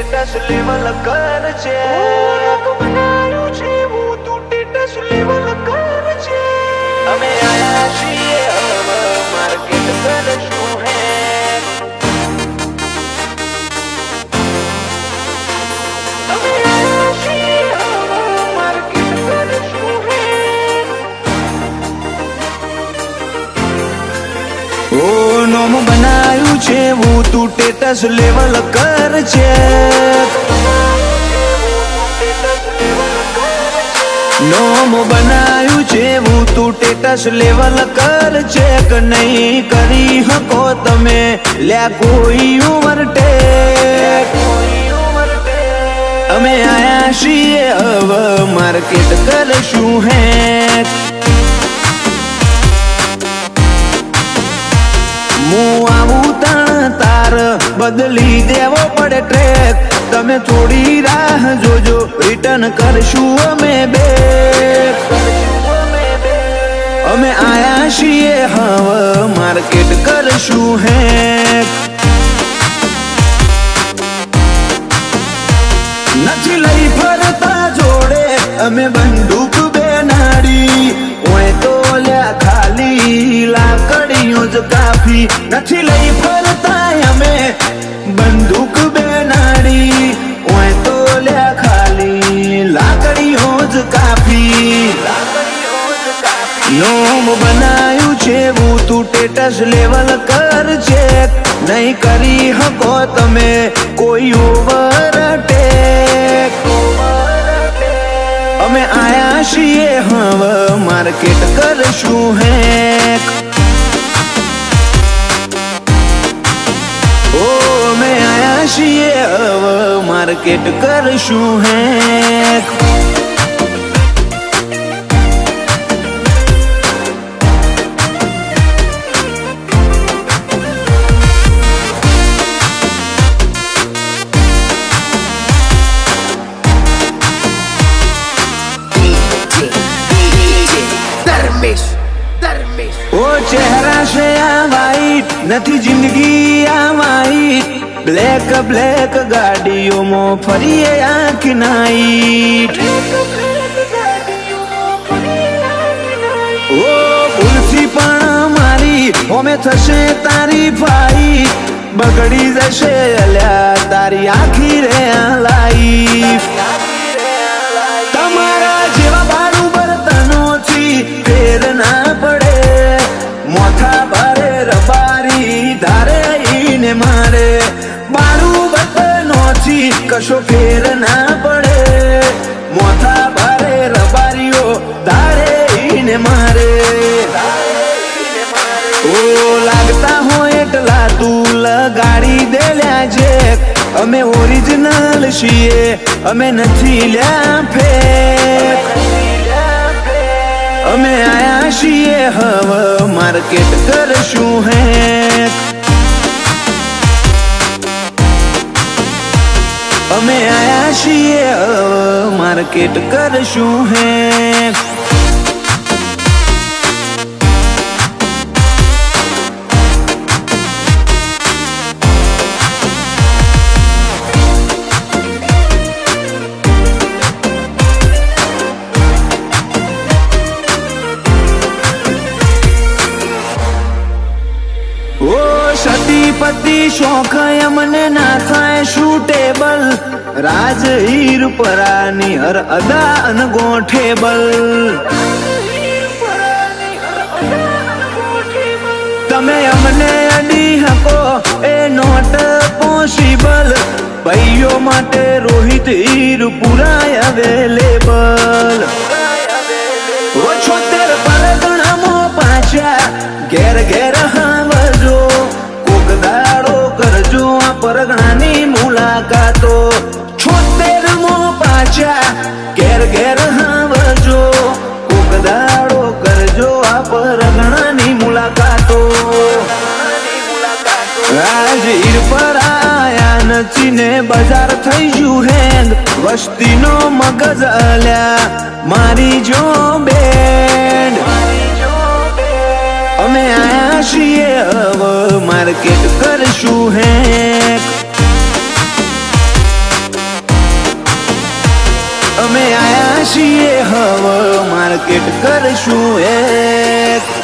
Status level કર છે. બનાયું છે હું તું સ્ટેટસ લેવલ કર છે. અમે હું તું ટેટસ લેવલ કર છે નોમ બનાયું હું તું ટેટસ લેવલ કર છે કે નહીં કરી હકો તમે, લ્યા કોઈ ઓવરટેક અમે આયા છીએ, હવે માર્કેટ કરશું હું. બદલી દેવો પડે ટ્રેક. તમે થોડી રાહ જોજો રિટર્ન કરશું અમે બે. અમે આયા છીએ, હવે માર્કેટ કરશું હે નથી લઈ ફરતા જોડે, અમે બંદૂક નોમ બનાયું છે હું તું ટેટસ લેવલ કર છે નહીં કરી હકો તમે કોઈ ઓવરટેક અમે આયા છીએ હવે માર્કેટ કરશું હેક. ઓ, અમે આયા છીએ, હવે માર્કેટ કરશું હેક. ઓ ચહેરા છે આ વાઈટ, નથી જિંદગી આ વાઈટ બ્લેક બ્લેક ગાડીઓમાં ફરીએ આંખ નાઈટ. ઓ ભૂલથી પણ મારી ઓમે થશે તારી ભાઈ બગડી જશે અલ્યા, તારી આખી રે આ કશો ફેર ના પડે. મોથા ભારે રબારીઓ ધારે ઈને મારે. ઓ, લાગતા હોય એટલા તું લગાડી દેલ્યા છે અમે ઓરિજિનલ છીએ, અમે નથી લ્યા ફેક. અમે આયા છીએ, હવે માર્કેટ કરશું હેક. અમે આયા છીએ માર્કેટ કરશું હેક સતીપતિ શોખ અમને ના થાય શૂટેબલ રાજ હીર પરાની હર અદા અનગોઠેબલ તમે અમને અડી હકો એ નોટ પોસિબલ ભાઈઓ માટે રોહિત હીર પુરાય અવેલેબલ ઓ પર પરગણામો પાછા ઘેર ઘેર પાછા ઘેર ઘેર હાવજો કોક દાડો કરજો આ પરગણાની મુલાકાતો. હાજીર પર આયા નથી ને બજાર થઈ ગયું હેંગ વસ્તીનો મગજ અલ્યા મારી જો બેન્ડ અમે આયા છીએ હવે માર્કેટ કરશું હેક અમે આયા છીએ હવે માર્કેટ કરશું એક.